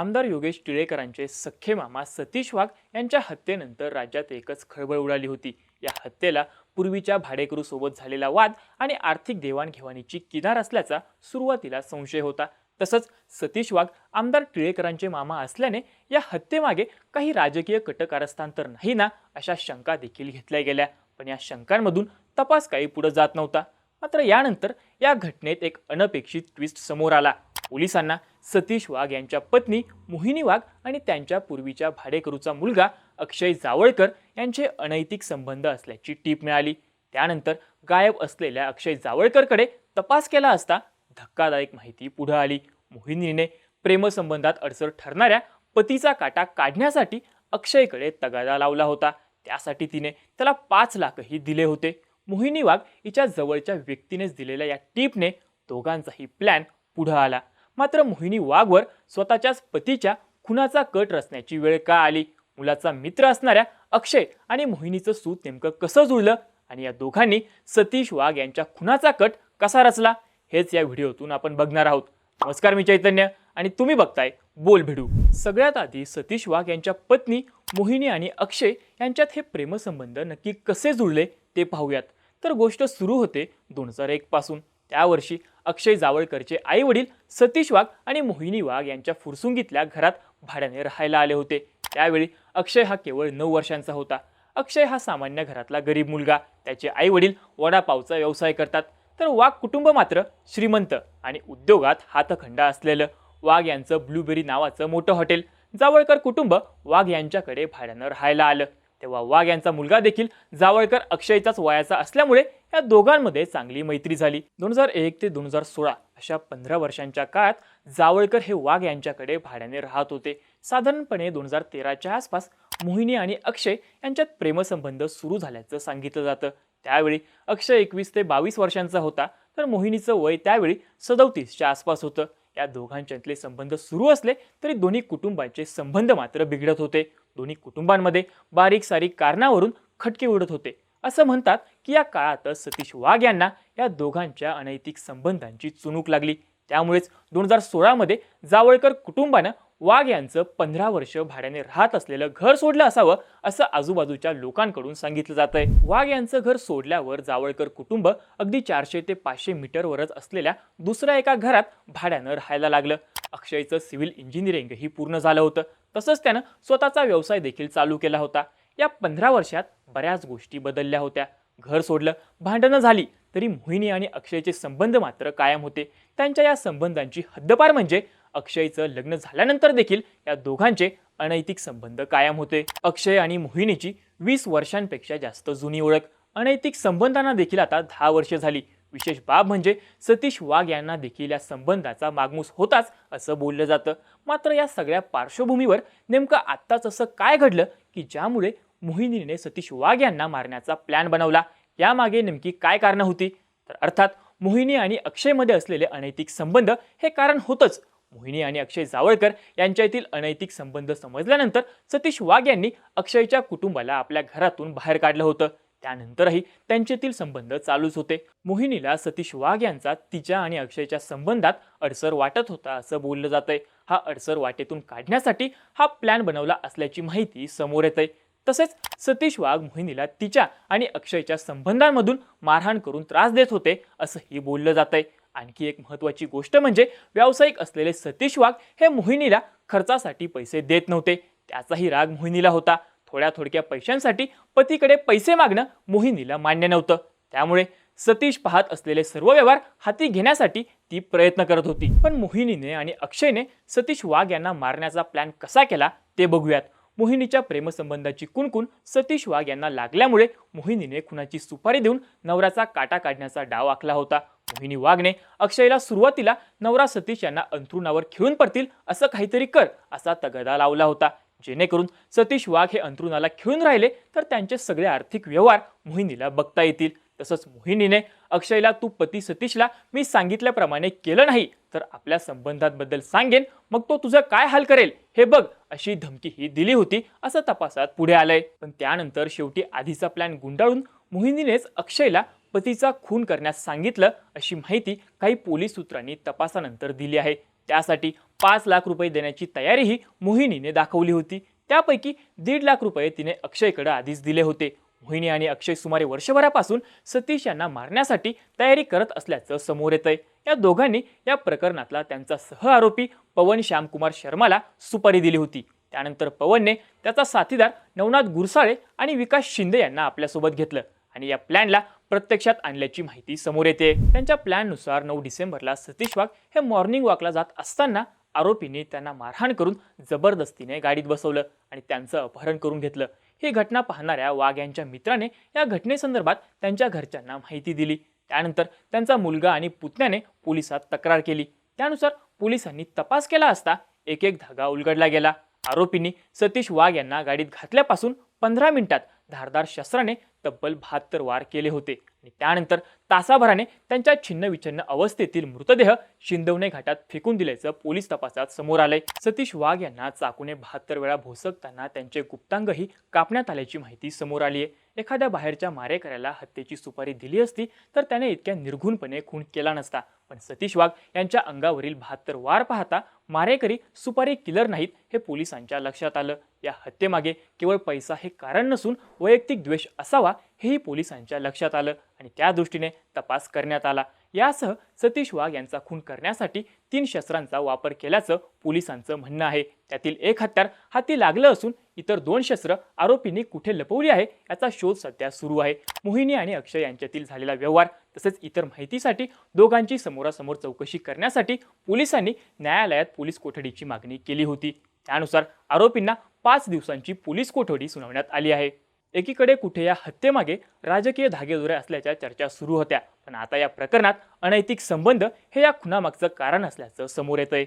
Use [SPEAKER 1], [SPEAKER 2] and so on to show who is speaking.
[SPEAKER 1] आमदार योगेश टिळेकरांचे सख्खे मामा सतीश वाघ यांच्या हत्येनंतर राज्यात एकच खळबळ उडाली होती. या हत्येला पूर्वीच्या भाडेकरूसोबत झालेला वाद आणि आर्थिक देवाणघेवाणीची किनार असल्याचा सुरुवातीला संशय होता. तसंच सतीश वाघ आमदार टिळेकरांचे मामा असल्याने या हत्येमागे काही राजकीय कटकारस्थान तर नाही ना अशा शंका देखील घेतल्या गेल्या. पण या शंकांमधून तपास काही पुढे जात नव्हता. मात्र यानंतर या घटनेत एक अनपेक्षित ट्विस्ट समोर आला. पोलिसांना सतीश वाघ यांच्या पत्नी मोहिनी वाघ आणि त्यांच्या पूर्वीच्या भाडेकरूचा मुलगा अक्षय जावळकर यांचे अनैतिक संबंध असल्याची टीप मिळाली. त्यानंतर गायब असलेल्या अक्षय जावळकरकडे तपास केला असता धक्कादायक माहिती पुढे आली. मोहिनीने प्रेमसंबंधात अडसर ठरणाऱ्या पतीचा काटा काढण्यासाठी अक्षयकडे तगादा लावला होता. त्यासाठी तिने त्याला पाच लाखही दिले होते. मोहिनी वाघ हिच्या जवळच्या व्यक्तीनेच दिलेल्या या टीपने दोघांचाही प्लॅन पुढं आला. मात्र मोहिनी वाघवर स्वतःच्याच पतीच्या खुनाचा कट रचण्याची वेळ का आली? मुलाचा मित्र असणाऱ्या अक्षय आणि मोहिनीचं सूत नेमकं कसं जुळलं? आणि या दोघांनी सतीश वाघ यांच्या खुनाचा कट कसा रचला? हेच या व्हिडिओतून आपण बघणार आहोत. नमस्कार मी चैतन्य आणि तुम्ही बघताय बोल भिडू. सगळ्यात आधी सतीश वाघ यांच्या पत्नी मोहिनी आणि अक्षय यांच्यात हे प्रेमसंबंध नक्की कसे जुळले ते पाहूयात. तर गोष्ट सुरू होते दोन हजार एक पासून. त्या वर्षी अक्षय जावळकरचे आई वडील सतीश वाघ आणि मोहिनी वाघ यांच्या फुरसुंगीतल्या घरात भाड्याने राहायला आले होते. त्यावेळी अक्षय हा केवळ नऊ वर्षांचा होता. अक्षय हा सामान्य घरातला गरीब मुलगा. त्याचे आई वडील वडापावचा व्यवसाय करतात. तर वाघ कुटुंब मात्र श्रीमंत आणि उद्योगात हातखंडा असलेलं. वाघ यांचं ब्लूबेरी नावाचं मोठं हॉटेल. जावळकर कुटुंब वाघ यांच्याकडे भाड्यानं राहायला आलं. तेव्हा वाघ यांचा मुलगा देखील जावळकर अक्षयचाच वयाचा असल्यामुळे या दोघांमध्ये चांगली मैत्री झाली. दोन हजार एक ते दोन हजार सोळा अशा पंधरा वर्षांच्या काळात जावळकर हे वाघ यांच्याकडे भाड्याने राहत होते. साधारणपणे दोन हजार तेराच्या आसपास मोहिनी आणि अक्षय यांच्यात प्रेमसंबंध सुरू झाल्याचं सांगितलं जातं. त्यावेळी अक्षय एकवीस ते बावीस वर्षांचा होता तर मोहिनीचं वय त्यावेळी सदोतीसच्या आसपास होतं. या दोघांच्यातले संबंध सुरू असले तरी दोन्ही कुटुंबांचे संबंध मात्र बिघडत होते. दोन्ही कुटुंबांमध्ये बारीक सारीक कारणावरून खटके उडत होते. असं म्हणतात की या काळातच सतीश वाघ यांना या दोघांच्या अनैतिक संबंधांची चुणूक लागली. त्यामुळेच दोन हजार सोळामध्ये जावळकर कुटुंबानं वाघ यांचं पंधरा वर्ष भाड्याने राहत असलेलं घर सोडलं असावं असं आजूबाजूच्या लोकांकडून सांगितलं जात आहे वाघ यांचं घर सोडल्यावर जावळकर कुटुंब अगदी चारशे ते पाचशे मीटरवरच असलेल्या दुसऱ्या एका घरात भाड्यानं राहायला लागलं. अक्षयचं सिव्हिल इंजिनिअरिंगही पूर्ण झालं होतं. तसंच त्यानं स्वतःचा व्यवसाय देखील चालू केला होता. या पंधरा वर्षात बऱ्याच गोष्टी बदलल्या होत्या. घर सोडलं भांडणं झाली तरी मोहिनी आणि अक्षयचे संबंध मात्र कायम होते. त्यांच्या या संबंधांची हद्दपार म्हणजे अक्षयचं लग्न झाल्यानंतर देखील या दोघांचे अनैतिक संबंध कायम होते. अक्षय आणि मोहिनीची वीस वर्षांपेक्षा जास्त जुनी ओळख. अनैतिक संबंधांना देखील आता दहा वर्षे झाली. विशेष बाब म्हणजे सतीश वाघ यांना देखील या संबंधाचा मागमूस होताच असं बोललं जातं. मात्र या सगळ्या पार्श्वभूमीवर नेमकं आत्ताच असं काय घडलं की ज्यामुळे मोहिनीने सतीश वाघ यांना मारण्याचा प्लॅन बनवला? यामागे नेमकी काय कारणं होती? तर अर्थात मोहिनी आणि अक्षयमध्ये असलेले अनैतिक संबंध हे कारण होतंच. मोहिनी आणि अक्षय जावळकर यांच्यातील अनैतिक संबंध समजल्यानंतर सतीश वाघ यांनी अक्षयच्या कुटुंबाला आपल्या घरातून बाहेर काढलं होतं. त्यानंतरही त्यांच्यातील संबंध चालूच होते. मोहिनीला सतीश वाघ यांचा तिच्या आणि अक्षयच्या संबंधात अडसर वाटत होता असं बोललं जातंय. हा अडसर वाटेतून काढण्यासाठी हा प्लॅन बनवला असल्याची माहिती समोर येते आहे तसेच सतीश वाघ मोहिनीला तिच्या आणि अक्षयच्या संबंधांमधून मारहाण करून त्रास देत होते असंही बोललं जात आहे आणखी एक महत्त्वाची गोष्ट म्हणजे व्यावसायिक असलेले सतीश वाघ हे मोहिनीला खर्चासाठी पैसे देत नव्हते. त्याचाही राग मोहिनीला होता. थोड्या थोडक्या पैशांसाठी पतीकडे पैसे मागणं मोहिनीला मान्य नव्हतं. त्यामुळे सतीश पाहत असलेले सर्व व्यवहार हाती घेण्यासाठी ती प्रयत्न करत होती. पण मोहिनीने आणि अक्षयने सतीश वाघ यांना मारण्याचा प्लॅन कसा केला ते बघूयात. मोहिनीच्या प्रेमसंबंधाची कुणकुण सतीश वाघ यांना लागल्यामुळे मोहिनीने खुनाची सुपारी देऊन नवऱ्याचा काटा काढण्याचा डाव आखला होता. मोहिनी वाघने अक्षयला सुरुवातीला नवरा सतीश यांना अंथरुणावर खिळून पडतील असं काहीतरी कर असा तगदा लावला होता. जेणेकरून सतीश वाघ हे अंथरुणाला खिळून राहिले तर त्यांचे सगळे आर्थिक व्यवहार मोहिनीला बघता येतील. तसंच मोहिनीने अक्षयला तू पती सतीशला मी सांगितल्याप्रमाणे केलं नाही तर आपल्या संबंधांबद्दल सांगेन मग तो तुझं काय हाल करेल हे बघ अशी धमकीही दिली होती असं तपासात पुढे आलंय. पण त्यानंतर शेवटी आधीचा प्लॅन गुंडाळून मोहिनीनेच अक्षयला पतीचा खून करण्यास सांगितलं अशी माहिती काही पोलीस सूत्रांनी तपासानंतर दिली आहे. त्यासाठी पाच लाख रुपये देण्याची तयारीही मोहिनीने दाखवली होती. त्यापैकी दीड लाख रुपये तिने अक्षयकडे आधीच दिले होते. मोहिनी आणि अक्षय सुमारे वर्षभरापासून सतीश यांना मारण्यासाठी तयारी करत असल्याचं समोर येतंय. या दोघांनी या प्रकरणातला त्यांचा सह आरोपी पवन श्यामकुमार शर्माला सुपारी दिली होती. त्यानंतर पवनने त्याचा साथीदार नवनाथ गुरसाळे आणि विकास शिंदे यांना आपल्यासोबत घेतलं आणि या प्लॅनला प्रत्यक्षात आणल्याची माहिती समोर येते. त्यांच्या प्लॅननुसार नऊ डिसेंबरला सतीश वाघ हे मॉर्निंग वॉकला जात असताना आरोपींनी त्यांना मारहाण करून जबरदस्तीने गाडीत बसवलं आणि त्यांचं अपहरण करून घेतलं. ही घटना पाहणाऱ्या वाघ यांच्या मित्राने या घटनेसंदर्भात त्यांच्या घरच्यांना माहिती दिली. त्यानंतर त्यांचा मुलगा आणि पुतण्याने पोलिसात तक्रार केली. त्यानुसार पोलिसांनी तपास केला असता एक एक धागा उलगडला गेला. आरोपींनी सतीश वाघ यांना गाडीत घातल्यापासून पंधरा मिनिटात धारदार शस्त्राने तब्बल बहात्तर वार केले होते. आणि त्यानंतर तासाभराने त्यांच्या छिन्नविछिन्न अवस्थेतील मृतदेह शिंदवणे घाटात फेकून दिल्याचं पोलीस तपासात समोर आलंय. सतीश वाघ यांना चाकूने बहात्तर वेळा भोसकताना त्यांचे गुप्तांगही कापण्यात आल्याची माहिती समोर आली आहे एखाद्या बाहेरच्या मारेकऱ्याला हत्येची सुपारी दिली असती तर त्याने इतक्या निर्घुणपणे खून केला नसता. पण सतीश वाघ यांच्या अंगावरील बहात्तर वार पाहता मारेकरी सुपारी किलर नाहीत हे पोलिसांच्या लक्षात आलं. या हत्येमागे केवळ पैसा हे कारण नसून वैयक्तिक द्वेष असावा हेही पोलिसांच्या लक्षात आलं आणि त्या दृष्टीने तपास करण्यात आला. यासह सतीश वाघ यांचा खून करण्यासाठी तीन शस्त्रांचा वापर केल्याचं पोलिसांचं म्हणणं आहे. त्यातील एक हत्यार हाती लागलं असून इतर दोन शस्त्र आरोपींनी कुठे लपवली आहे याचा शोध सध्या सुरू आहे. मोहिनी आणि अक्षय यांच्यातील झालेला व्यवहार तसेच इतर माहितीसाठी दोघांची समोरासमोर चौकशी करण्यासाठी पोलिसांनी न्यायालयात पोलीस कोठडीची मागणी केली होती. त्यानुसार आरोपींना पाच दिवसांची पोलीस कोठडी सुनावण्यात आली आहे. एकीकडे कुठे या हत्येमागे राजकीय धागेदोरे असल्याच्या चर्चा सुरू होत्या पण आता या प्रकरणात अनैतिक संबंध हे या खुनामागचं कारण असल्याचं समोर येतंय.